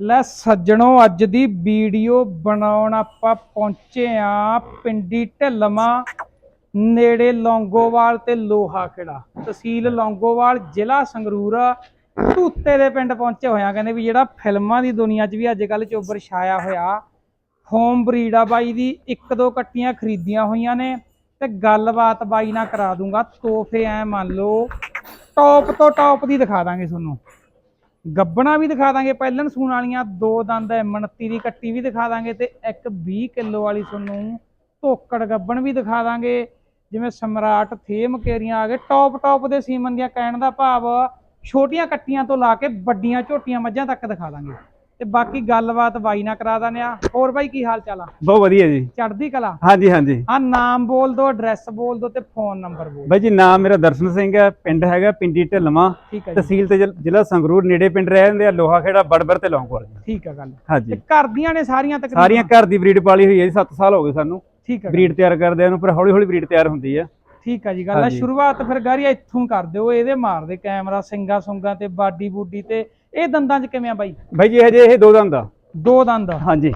ਲੈ ਸੱਜਣੋ, ਅੱਜ ਦੀ ਵੀਡੀਓ ਬਣਾਉਣ ਆਪਾਂ ਪਹੁੰਚੇ ਆ ਪਿੰਡੀ ਢਿੱਲਮਾ ਨੇੜੇ ਲੌਂਗੋਵਾਲ ਤੇ ਲੋਹਾ ਖੇੜਾ ਤਹਿਸੀਲ ਲੌਂਗੋਵਾਲ, ਜ਼ਿਲ੍ਹਾ ਸੰਗਰੂਰ। ਧੂਤੇ ਦੇ ਪਿੰਡ ਪਹੁੰਚੇ ਹੋਇਆ ਕਹਿੰਦੇ ਵੀ ਜਿਹੜਾ ਫਿਲਮਾਂ ਦੀ ਦੁਨੀਆ 'ਚ ਵੀ ਅੱਜ ਕੱਲ ਚੋਬਰ ਛਾਇਆ ਹੋਇਆ, ਹੋਮ ਬਰੀਡ ਆ ਬਾਈ ਦੀ, ਇੱਕ ਦੋ ਕੱਟੀਆਂ ਖਰੀਦੀਆਂ ਹੋਈਆਂ ਨੇ ਤੇ ਗੱਲਬਾਤ ਬਾਈ ਨਾਲ ਕਰਾ ਦੂੰਗਾ। ਤੋਹਫੇ ਐ ਮੰਨ ਲਓ ਟੌਪ ਤੋਂ ਟੌਪ ਦੀ ਦਿਖਾ ਦਾਂਗੇ ਤੁਹਾਨੂੰ। ਗੱਬਣਾ ਵੀ ਦਿਖਾ ਦਾਂਗੇ ਪਹਿਲਣ ਸੂਣ ਵਾਲੀਆਂ ਦੋ ਦੰਦ M29 ਦੀ ਕੱਟੀ ਵੀ ਦਿਖਾ ਦਾਂਗੇ ਤੇ ਇੱਕ 20 ਕਿਲੋ ਵਾਲੀ ਤੁਹਾਨੂੰ ਧੋਕੜ ਗੱਬਣ ਵੀ ਦਿਖਾ ਦਾਂਗੇ। ਜਿਵੇਂ ਸਮਰਾਟ, ਥੇਮ ਕੇਰੀਆਂ ਆ ਗਏ ਟੌਪ ਟੌਪ ਦੇ ਸੀਮਨ ਦੀਆਂ ਕਹਿਣ ਦਾ ਭਾਵ, ਛੋਟੀਆਂ ਕੱਟੀਆਂ ਤੋਂ ਲਾ ਕੇ ਵੱਡੀਆਂ, ਝੋਟੀਆਂ ਮੱਝਾਂ ਤੱਕ ਦਿਖਾ ਦਾਂਗੇ। ਤੇ ਬਾਕੀ ਗੱਲਬਾਤ ਬਾਈ ਨਾਲ ਕਰਾ ਦਾਂਗੇ ਆ। ਹੋਰ ਬਾਈ ਕੀ ਹਾਲ ਚਾਲ ਆ? ਬਹੁਤ ਵਧੀਆ ਜੀ। ਚੜ੍ਹਦੀ ਕਲਾ? ਹਾਂਜੀ ਹਾਂਜੀ। ਆ ਨਾਮ ਬੋਲ ਦੋ ਐਡਰੈਸ ਬੋਲ ਦੋ ਤੇ ਫੋਨ ਨੰਬਰ ਬੋਲ ਬਾਈ ਜੀ ਨਾਮ ਮੇਰਾ ਦਰਸ਼ਨ ਸਿੰਘ ਹੈ ਪਿੰਡ ਹੈਗਾ ਪਿੰਡੀ ਢਿਲਵਾਂ। ਹੈ ਤਹਿਸੀਲ ਤੇ ਜ਼ਿਲ- ਜ਼ਿਲ੍ਹਾ ਸੰਗਰੂਰ ਨੇੜੇ ਪਿੰਡ ਰਹਿੰਦੇ ਆ ਲੋਹਾ ਖੇੜਾ ਬੜਬੜ ਤੇ ਲੌਂਗਪੁਰ। ਜੀ ਠੀਕ ਹੈ ਗੱਲ। ਹਾਂਜੀ। ਘਰ ਦੀਆਂ ਨੇ ਸਾਰੀਆਂ ਤਕਰੀਬਨ? ਸਾਰੀਆਂ ਘਰ ਦੀ ਬਰੀਡ ਪਾਲੀ ਹੋਈ ਹੈ ਜੀ 7 ਸਾਲ ਹੋ ਗਏ ਸਾਨੂੰ। ਠੀਕ ਹੈ ਗੱਲ। ਬਰੀਡ ਤਿਆਰ ਕਰਦੇ ਨੂੰ ਪਰ ਹੌਲੀ ਹੌਲੀ ਬਰੀਡ ਤਿਆਰ ਹੁੰਦੀ ਆ। ਠੀਕ ਆ ਜੀ ਗੱਲ ਆ। ਸ਼ੁਰੂਆਤ ਫਿਰ ਗਾਰੀ ਇੱਥੋਂ ਕਰ ਦਿਓ ਇਹਦੇ ਮਾਰਦੇ ਕੈਮਰਾ ਸਿੰਗਾ ਸੁੰਗਾ ਤੇ ਬਾਡੀ ਬੂਡੀ ਤੇ। ਇਹ ਦੰਦਾਂ 'ਚ ਕਿਵੇਂ ਆ ਬਾਈ? ਬਾਈ ਜੀ ਹਜੇ ਇਹ ਦੋ ਦੰਦ ਆ। ਦੋ ਦੰਦ ਹਾਂਜੀ।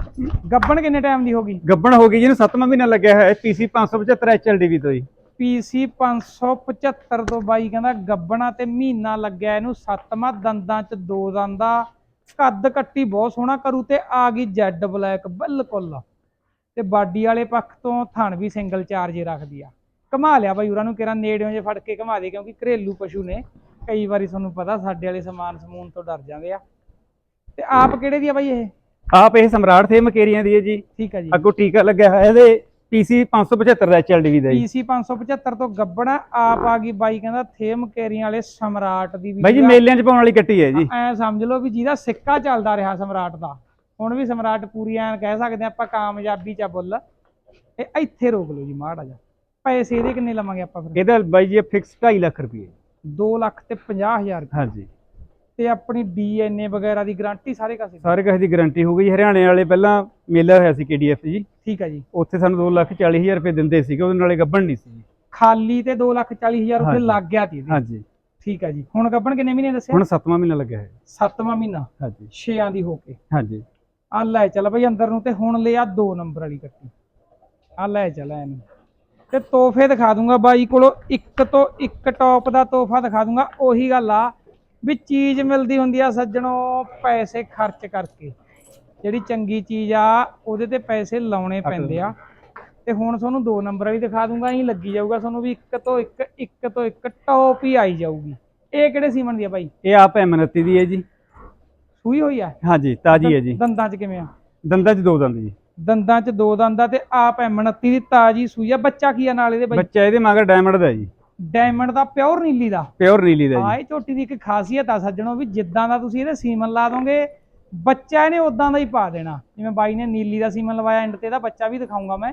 ਗੱਬਣ ਕਿੰਨੇ ਟਾਈਮ ਦੀ ਹੋਗੀ ਗੱਬਣ ਹੋ ਗਈ ਜਿਹਨੂੰ 7ਵਾਂ ਮਹੀਨਾ ਲੱਗਿਆ ਹੋਇਆ ਹੈ ਪੀਸੀ 575 ਐਚਐਲਡੀਵੀ ਤੋਂ ਜੀ। ਪੀਸੀ 575 ਤੋਂ ਬਾਈ ਕਹਿੰਦਾ ਗੱਬਣਾ ਤੇ ਮਹੀਨਾ ਲੱਗਿਆ ਇਹਨੂੰ ਸੱਤਵਾਂ ਦੰਦਾਂ 'ਚ ਦੋ ਦੰਦਾ ਕੱਦ ਕੱਟੀ ਬਹੁਤ ਸੋਹਣਾ ਕਰੂ ਤੇ ਆ ਗਈ ਜੈਡ ਬਲੈਕ ਬਿਲਕੁਲ। ਤੇ ਬਾਡੀ ਵਾਲੇ ਪੱਖ ਤੋਂ ਥਣ ਵੀ ਸਿੰਗਲ ਚਾਰਜ ਰੱਖਦੀ ਆ। ਘਮਾ ਲਿਆ ਬਾਈ ਉਹਨਾਂ ਨੂੰ ਕਿਹੜਾ ਨੇੜਿਓਂ ਜੇ ਫੜ ਕੇ ਘਮਾ ਦੇ ਕਿਉਂਕਿ ਘਰੇਲੂ ਪਸ਼ੂ ਨੇ। ਕਈ ਵਾਰੀ ਤੁਹਾਨੂੰ ਪਤਾ ਸਾਡੇ ਵਾਲੇ ਸਮਾਨ ਸਮੂਨ ਤੋਂ ਡਰ ਜਾਂਦੇ ਆ। ਤੇ ਆਪ ਕਿਹੜੇ ਦੀ ਆ ਬਾਈ ਇਹ? ਆਪ ਇਹ ਸਮਰਾਟ ਥੇ ਮਕੇਰੀਆਂ ਦੀ ਹੈ ਜੀ। ਠੀਕ ਆ ਜੀ। ਅੱਗੋਂ ਟੀਕਾ ਲੱਗਿਆ ਹੋਇਆ ਇਹਦੇ ਪੀਸੀ 575 ਦਾ ਐਚਐਲਡੀਵੀ ਦਾ ਜੀ। ਪੀਸੀ 575 ਤੋਂ ਗੱਬਣਾ ਆਪ ਆ ਗਈ ਬਾਈ ਕਹਿੰਦਾ ਥੇਮ ਕੇਰੀਆਂ ਵਾਲੇ ਸਮਰਾਟ ਦੀ ਵੀ ਬਾਈ ਜੀ ਮੇਲਿਆਂ 'ਚ ਪਾਉਣ ਵਾਲੀ ਕੱਟੀ ਹੈ ਜੀ। ਐ ਸਮਝ ਲਓ ਵੀ ਜਿਹਦਾ ਸਿੱਕਾ ਚੱਲਦਾ ਰਿਹਾ ਸਮਰਾਟ ਦਾ। ਹੁਣ ਵੀ ਸਮਰਾਟ ਪੂਰੀ ਐਨ ਕਹਿ ਸਕਦੇ ਹਾਂ ਆਪਾਂ ਕਾਮਯਾਬੀ ਚ ਬੁੱਲ। ਇਹ ਇੱਥੇ ਰੋਕ ਲਓ ਜੀ ਮਾੜਾ ਜਾ ਪੈਸੇ ਇਹਦੇ ਕਿੰਨੇ ਲਵਾਂਗੇ ਆਪਾਂ ਫਿਰ? ਇਹਦਾ ਬਾਈ ਜੀ ਫਿਕਸ 2.5 ਲੱਖ ਰੁਪਏ। 2 ਲੱਖ ਤੇ 50000 ਰੁਪਏ ਹਾਂਜੀ। ਤੇ ਆਪਣੀ ਡੀਐਨਏ ਵਗੈਰਾ ਦੀ ਗਾਰੰਟੀ ਸਾਰੇ ਕਾਸੇ? ਸਾਰੇ ਕਿਸੇ ਦੀ ਗਾਰੰਟੀ ਹੋ ਗਈ। ਹਰਿਆਣੇ ਵਾਲੇ ਪਹਿਲਾਂ ਮੇਲਾ ਹੋਇਆ ਸੀ ਕੇਡੀਐਫ ਜੀ। ਠੀਕ ਹੈ ਜੀ। ਉੱਥੇ ਸਾਨੂੰ 2 ਲੱਖ 40 ਹਜ਼ਾਰ ਰੁਪਏ ਦਿੰਦੇ ਸੀਗੇ। ਉਹਦੇ ਨਾਲੇ ਗੱਬਣ ਨਹੀਂ ਸੀ। ਖਾਲੀ ਤੇ 2 ਲੱਖ 40 ਹਜ਼ਾਰ ਉੱਥੇ ਹਾਂਜੀ। ਲੱਗ ਗਿਆ ਸੀ। ਹਾਂਜੀ। ਠੀਕ ਹੈ ਜੀ। ਹੁਣ ਗੱਬਣ ਕਿੰਨੇ ਮਹੀਨੇ ਦੱਸਿਆ? ਹੁਣ 7ਵਾਂ ਮਹੀਨਾ ਲੱਗਿਆ ਹੈ ਸੱਤਵਾਂ ਮਹੀਨਾ। ਹਾਂਜੀ। 6ਾਂ ਦੀ ਹੋ ਕੇ। ਹਾਂਜੀ। ਆ ਲੈ ਚੱਲ ਬਈ ਅੰਦਰ ਨੂੰ ਤੇ ਹੁਣ ਲਿਆ 2 ਨੰਬਰ ਵਾਲੀ ਕੱਟੀ ਆ ਲੈ ਚੱਲ ਇਹਨੂੰ ਤੇ ਤੋਹਫੇ ਦਿਖਾ ਦੂੰਗਾ ਬਾਈ ਕੋਲੋਂ। ਇੱਕ ਤੋਂ ਇੱਕ ਟੌਪ ਦਾ ਤੋਹਫਾ ਦਿਖਾ ਦੂੰਗਾ। ਉਹੀ ਗੱਲ ਆ ਵੀ ਚੀਜ਼ ਮਿਲਦੀ ਹੁੰਦੀ ਆ ਸੱਜਣੋ ਪੈਸੇ ਖਰਚ ਕਰਕੇ। ਜਿਹੜੀ ਚੰਗੀ ਚੀਜ਼ ਆ ਉਹਦੇ ਤੇ ਪੈਸੇ ਲਾਉਣੇ ਪੈਂਦੇ ਆ। ਤੇ ਹੁਣ ਤੁਹਾਨੂੰ ਦੋ ਨੰਬਰ ਵਾਲੀ ਦਿਖਾ ਦੂੰਗਾ ਹੀ ਲੱਗੀ ਜਾਊਗਾ ਤੁਹਾਨੂੰ ਵੀ ਇੱਕ ਤੋਂ ਇੱਕ ਇੱਕ ਤੋਂ ਇੱਕ ਟੌਪ ਹੀ ਆਈ ਜਾਊਗੀ। ਇਹ ਕਿਹੜੇ ਸੀਮਨ ਦੀ ਆ ਬਾਈ? ਇਹ ਆਪ ਐਮਨਤੀ ਦੀ ਹੈ ਜੀ। ਸੂਈ ਹੋਈ ਆ? ਹਾਂਜੀ ਤਾਜੀ ਹੈ ਜੀ। ਦੰਦਾਂ 'ਚ ਕਿਵੇਂ ਆ? ਦੰਦਾਂ 'ਚ ਦੋ ਦੰਦ ਜੀ। ਦੰਦਾਂ 'ਚ ਦੋ ਦੰਦਾਂ ਤੇ ਆਪ M29 ਦੀ ਤਾਜੀ ਸੂਈ ਆ। ਬੱਚਾ ਕੀ ਆ ਨਾਲ ਇਹਦੇ ਬਾਈ? ਬੱਚਾ ਇਹਦੇ ਮਗਰ ਡਾਇਮੰਡ ਦਾ ਜੀ। ਡਾਇਮੰਡ ਦਾ ਪਿਓਰ ਨੀਲੀ ਦਾ। ਪਿਓਰ ਨੀਲੀ ਦਾ ਜੀ। ਇਹ ਝੋਟੀ ਦੀ ਇੱਕ ਖਾਸੀਅਤ ਆ ਸੱਜਣੋ ਵੀ ਜਿੱਦਾਂ ਦਾ ਤੁਸੀਂ ਇਹਦੇ ਸੀਮਨ ਲਾ ਦੋਗੇ ਬੱਚਾ ਇਹਨੇ ਉਦਾਂ ਦਾ ਹੀ ਪਾ ਦੇਣਾ। ਜਿਵੇਂ ਬਾਈ ਨੇ ਨੀਲੀ ਦਾ ਸੀਮਨ ਲਵਾਇਆ ਐਂਡ ਤੇ ਇਹਦਾ ਬੱਚਾ ਵੀ ਦਿਖਾਉਂਗਾ ਮੈਂ।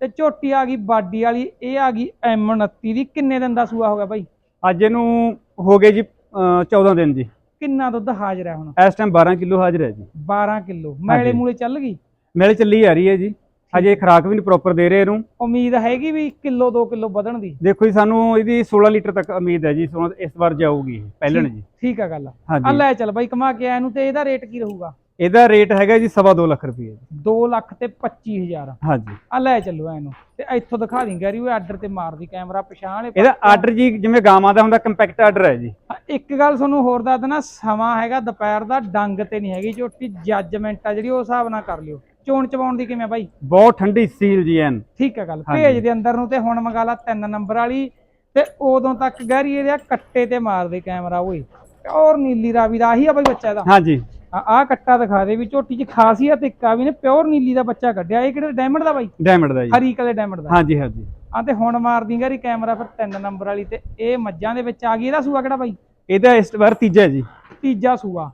ਤੇ ਝੋਟੀ ਆ ਗਈ ਬਾਡੀ ਵਾਲੀ ਇਹ ਆ ਗਈ M29 ਦੀ। ਕਿੰਨੇ ਦਿਨ ਦਾ ਸੂਆ ਹੋ ਗਿਆ ਬਾਈ? ਅੱਜ ਇਹਨੂੰ ਹੋ ਗਏ ਜੀ ਅਹ 14 ਦਿਨ ਜੀ। ਕਿੰਨਾ ਦੁੱਧ ਹਾਜ਼ਰ ਹੈ ਹੁਣ? ਇਸ ਟਾਈਮ 12 ਕਿਲੋ ਹਾਜ਼ਰ ਹੈ ਜੀ। 12 ਕਿਲੋ। ਮੈਲੇ। ਮੂਲੇ ਚੱਲ ਗਈ? ਮਿਲ ਚੱਲੀ ਆ ਰਹੀ ਹੈ ਜੀ। ਅਜੇ ਖਰਾਕ ਵੀ ਨਹੀਂ ਪ੍ਰੋਪਰ ਦੇ ਰਹੇ ਇਹਨੂੰ। ਉਮੀਦ ਹੈਗੀ ਵੀ ਕਿਲੋ 2 ਕਿਲੋ ਵਧਣ ਦੀ। ਦੇਖੋ ਜੀ ਸਾਨੂੰ ਇਹਦੀ 16 ਲੀਟਰ ਤੱਕ ਉਮੀਦ ਹੈ ਜੀ ਇਸ ਵਾਰ ਜਾਊਗੀ ਇਹ, ਪਹਿਲਣ ਜੀ। ਠੀਕ ਆ ਗੱਲ। ਆ ਲੈ ਚੱਲ ਬਾਈ ਕਮਾ ਕੇ ਆਇਆ ਨੂੰ ਤੇ ਇਹਦਾ ਰੇਟ ਕੀ ਰਹੂਗਾ? ਇਹਦਾ ਰੇਟ ਹੈਗਾ ਜੀ ਸਵਾ ਦੋ ਲੱਖ ਰੁਪਏ। ਜੀ 2 ਲੱਖ ਤੇ 25000 ਹਾਂਜੀ। ਆ ਲੈ ਚੱਲੋ ਇਹਨੂੰ। ਤੇ ਇੱਥੋਂ ਦਿਖਾ ਦੀ ਗੈਰੀ ਉਹ ਆਰਡਰ ਤੇ ਮਾਰਦੀ ਕੈਮਰਾ ਪਛਾਣ ਇਹਦਾ ਆਰਡਰ ਜੀ ਜਿਵੇਂ ਗਾਵਾਂ ਦਾ ਹੁੰਦਾ ਕੰਪੈਕਟ ਆਰਡਰ ਹੈ ਜੀ। ਇੱਕ ਗੱਲ ਤੁਹਾਨੂੰ ਹੋਰ ਦੱਸ ਦੇਣਾ ਸਮਾਂ ਹੈਗਾ ਦੁਪਹਿਰ ਦਾ ਡੰਗ ਤੇ ਨਹੀਂ ਹੈਗੀ ਝੋਟੀ ਜੱਜਮੈਂਟ ਆ ਜਿਹੜੀ ਉਹ ਹਿਸਾਬ ਨਾਲ ਕਰ ਲਿਓ। ਚੋਣ ਚਵਾਉਣ ਦੀ ਕਿਵੇਂ ਬਾਈ? ਬਹੁਤ ਠੰਡੀ ਸੀਲ ਜੀ ਐਨ। ਠੀਕ ਹੈ ਗੱਲ। ਭੇਜ ਦੇ ਅੰਦਰ ਨੂੰ ਤੇ ਹੁਣ ਮੰਗਾ ਲਾ ਤਿੰਨ ਨੰਬਰ ਵਾਲੀ ਤੇ ਉਦੋਂ ਤੱਕ ਗੈਰੀ ਇਹਦੇ ਕੱਟੇ ਤੇ ਮਾਰਦੇ ਕੈਮਰਾ ਓਏ। ਪਿਓਰ ਨੀਲੀ ਰਾਵੀ ਦਾ ਆਹੀ ਆ ਬਾਈ ਬੱਚਾ ਇਹਦਾ। ਹਾਂਜੀ। ਆ ਆਹ ਕੱਟਾ ਦਿਖਾ ਦੇ ਵੀ ਝੋਟੀ 'ਚ ਖਾਸੀਅਤ ਇੱਕ ਆ ਵੀ ਨੇ ਪਿਓਰ ਨੀਲੀ ਦਾ ਬੱਚਾ ਕੱਢਿਆ। ਇਹ ਕਿਹੜੇ ਡਾਇਮੰਡ ਦਾ ਬਾਈ? ਡਾਇਮੰਡ ਦਾ ਜੀ। ਹਰੀ ਕਲੇ ਡਾਇਮੰਡ ਦਾ। ਹਾਂਜੀ ਹਾਂਜੀ। ਆ ਤੇ ਹੁਣ ਮਾਰਦੀ ਗਾਰੀ ਕੈਮਰਾ ਫਿਰ ਤਿੰਨ ਨੰਬਰ ਵਾਲੀ ਤੇ ਇਹ ਮੱਝਾਂ ਦੇ ਵਿੱਚ ਆ ਗਈ। ਇਹਦਾ ਸੂਆ ਕਿਹੜਾ ਬਾਈ? ਇਹਦਾ ਇਸ ਵਾਰ ਤੀਜਾ ਜੀ। ਤੀਜਾ ਸੂਆ।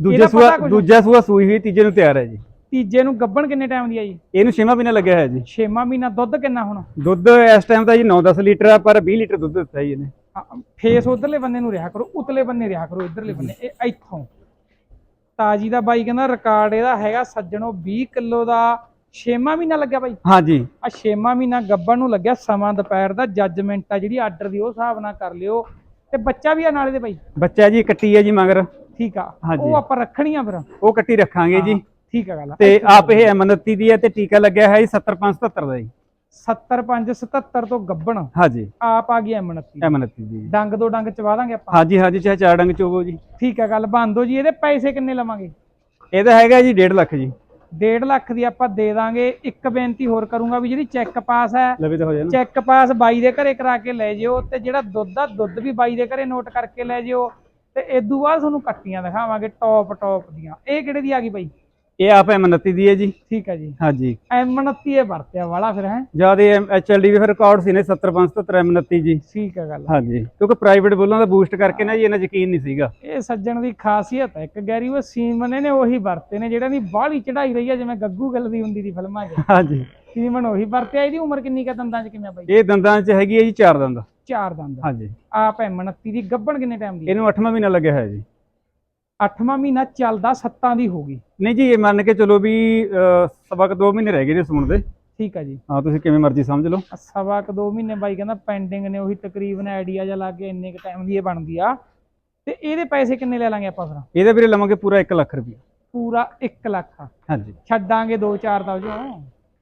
ਦੂਜੇ ਸੂਆ? ਦੂਜਾ ਸੂਆ ਸੂਈ ਹੋਈ ਤੀਜੇ ਨੂੰ ਤਿਆਰ ਹੈ ਜੀ। ਤੀਜੇ ਨੂੰ ਗੱਬਣ ਕਿੰਨੇ ਟਾਈਮ ਦੀ ਆ ਜੀ? ਇਹਨੂੰ ਛੇਵਾਂ ਮਹੀਨਾ ਲੱਗਿਆ ਹੈ ਜੀ। ਛੇਵਾਂ ਮਹੀਨਾ ਦੁੱਧ ਕਿੰਨਾ ਹੁਣ? ਦੁੱਧ ਇਸ ਟਾਈਮ ਤਾਂ ਜੀ 9-10 ਲੀਟਰ ਆ ਪਰ 20 ਲੀਟਰ ਦੁੱਧ ਦਿੱਤਾ ਜੀ ਇਹਨੇ। ਆ, ਫੇਸ ਉਧਰਲੇ ਬੰਨੇ ਨੂੰ ਰਿਹਾ ਕਰੋ ਉਤਲੇ ਬੰਨੇ ਰਿਹਾ ਕਰੋ ਇਧਰਲੇ ਬੰਨੇ ਇਹ ਇੱਥੋਂ। ਤਾਜੀ ਦਾ ਬਾਈ ਕਹਿੰਦਾ ਰਿਕਾਰਡ ਇਹਦਾ ਹੈਗਾ ਸੱਜਣੋ 20 ਕਿਲੋ ਦਾ। ਛੇਵਾਂ ਮਹੀਨਾ ਲੱਗਿਆ ਬਾਈ? ਹਾਂਜੀ ਆ ਛੇਵਾਂ ਮਹੀਨਾ ਗੱਬਣ ਨੂੰ ਲੱਗਿਆ ਸਮਾਂ ਦੁਪਹਿਰ ਦਾ ਜੱਜਮੈਂਟ ਆ ਜਿਹੜੀ ਆਰਡਰ ਦੀ ਉਹ ਹਿਸਾਬ ਨਾਲ ਕਰ ਲਿਓ। ਤੇ ਬੱਚਾ ਵੀ ਆ ਨਾਲੇ ਦੇ ਬਾਈ? ਬੱਚਾ ਜੀ ਕੱਟੀ ਹੈ ਜੀ ਮਗਰ। ਠੀਕ ਆ। ਉਹ ਆਪਾਂ ਰੱਖਣੀਆਂ ਫਿਰ? ਉਹ ਕੱਟੀ ਰੱਖਾਂਗੇ ਜੀ। ਠੀਕ ਆ ਗੱਲ ਤੇ ਆਪ ਇਹ M29 ਦੀ ਹੈ ਤੇ ਟੀਕਾ ਲੱਗਿਆ ਹੈ ਜੀ 70577 ਦਾ ਜੀ। 75 77 ਤੋਂ ਗੱਬਣ। ਹਾਂਜੀ। ਆਪ ਆ ਗਈ M29 M29 ਦੀ। ਡੰਗ ਦੋ ਡੰਗ ਚਵਾ ਦਾਂਗੇ ਆਪਾਂ। ਹਾਂਜੀ ਹਾਂਜੀ ਚਾਹੇ ਚਾਰ ਡੰਗ ਚੋਵੋ ਜੀ। ਠੀਕ ਆ ਗੱਲ ਬੰਦੋ ਜੀ ਇਹਦੇ ਪੈਸੇ ਕਿੰਨੇ ਲਵਾਂਗੇ? ਇਹਦਾ ਹੈਗਾ ਜੀ 1.5 ਲੱਖ ਜੀ। 1.5 ਲੱਖ ਦੀ ਆਪਾਂ ਦੇ ਦਾਂਗੇ। ਇੱਕ ਬੇਨਤੀ ਹੋਰ ਕਰੂੰਗਾ ਵੀ ਜਿਹੜੀ ਚੈੱਕ ਪਾਸ ਹੈ ਹੋ ਚੈੱਕ ਪਾਸ ਬਾਈ ਦੇ ਘਰੇ ਕਰਾ ਕੇ ਲੈ ਜਿਓ ਤੇ ਜਿਹੜਾ ਦੁੱਧ ਆ ਦੁੱਧ ਵੀ ਬਾਈ ਦੇ ਘਰੇ ਨੋਟ ਕਰਕੇ ਲੈ ਜਿਓ। ਤੇ ਇਦੋਂ ਬਾਅਦ ਤੁਹਾਨੂੰ ਕੱਟੀਆਂ ਦਿਖਾਵਾਂਗੇ ਟੌਪ ਟੌਪ ਦੀਆਂ। ਇਹ ਕਿਹੜੇ ਦੀ ਆ ਗਈ ਬਾਈ? ਇਹ ਆਪ M29 ਦੀ ਹੈ ਜੀ। ਠੀਕ ਹੈ ਜੀ। ਹਾਂਜੀ। M29 ਇਹ ਵਰਤਿਆ ਵਾਲਾ ਫਿਰ ਹੈ? ਜ਼ਿਆਦਾ HLD ਵੀ ਫਿਰ ਰਿਕਾਰਡ ਸੀ ਨੇ 70577 M29 ਜੀ। ਠੀਕ ਹੈ ਗੱਲ। ਹਾਂਜੀ। ਕਿਉਂਕਿ ਪ੍ਰਾਈਵੇਟ ਬੋਲਾਂ ਦਾ ਬੂਸਟ ਕਰਕੇ ਨਾ ਜੀ ਇਹਨਾਂ ਯਕੀਨ ਨਹੀਂ ਸੀਗਾ। ਇਹ ਸੱਜਣ ਦੀ ਖਾਸੀਅਤ ਹੈ। ਇੱਕ ਗੈਰੀ ਉਹ ਸੀਮਨ ਨੇ ਉਹੀ ਵਰਤੇ ਨੇ ਜਿਹੜਾ ਦੀ ਬਾਹਲੀ ਚੜਾਈ ਰਹੀ ਹੈ ਜਿਵੇਂ ਗੱਗੂ ਗੱਲ ਦੀ ਹੁੰਦੀ ਦੀ ਫਿਲਮਾਂ 'ਚ। ਹਾਂਜੀ। ਸੀਮਨ ਉਹੀ ਵਰਤਿਆ ਇਹਦੀ ਉਮਰ ਕਿੰਨੀ ਕਾ ਦੰਦਾਂ 'ਚ ਕਿਵੇਂ ਬਾਈ? ਇਹ ਦੰਦਾਂ 'ਚ ਹੈਗੀ ਹੈ ਜੀ ਚਾਰ ਦੰਦ। ਚਾਰ ਦੰਦ। ਹਾਂਜੀ। ਆਪ M29 ਦੀ ਗੱਬਣ ਕਿੰਨੇ ਟਾਈਮ ਦੀ ਇਹਨੂੰ 8ਵਾਂ ਮਹੀਨਾ ਲੱਗਿਆ ਹੋਇਆ ਜੀ। ਅੱਠਵਾਂ ਮਹੀਨਾ ਚੱਲਦਾ ਸੱਤਾਂ ਦੀ ਹੋ ਗਈ। ਨਹੀਂ ਜੀ ਇਹ ਮੰਨ ਕੇ ਚਲੋ ਵੀ ਸਵਾ ਕੁ ਦੋ ਮਹੀਨੇ ਰਹਿ ਗਏ ਨੇ ਸੂਣ ਦੇ ਠੀਕ ਹੈ ਜੀ। ਹਾਂ ਤੁਸੀਂ ਕਿਵੇਂ ਮਰਜ਼ੀ ਸਮਝ ਲਓ। ਸਵਾ ਕੁ ਦੋ ਮਹੀਨੇ ਬਾਈ ਕਹਿੰਦਾ ਪੈਂਡਿੰਗ ਨੇ ਉਹੀ ਤਕਰੀਬਨ ਆਈਡੀਆ ਲੱਗ ਗਿਆ ਇੰਨੇ ਕ ਟਾਈਮ ਦੀ ਇਹ ਬਣਦੀ ਆ। ਤੇ ਇਹਦੇ ਪੈਸੇ ਕਿੰਨੇ ਲੈ ਲਾਂਗੇ ਆਪਾਂ ਫਿਰ? ਇਹਦੇ ਵੀਰੇ ਲਵਾਂਗੇ ਪੂਰਾ 1 ਲੱਖ ਰੁਪਏ ਪੂਰਾ 1 ਲੱਖ ਹਾਂਜੀ। ਛੱਡਾਂਗੇ 2-4 ਦਾ ਜੋ।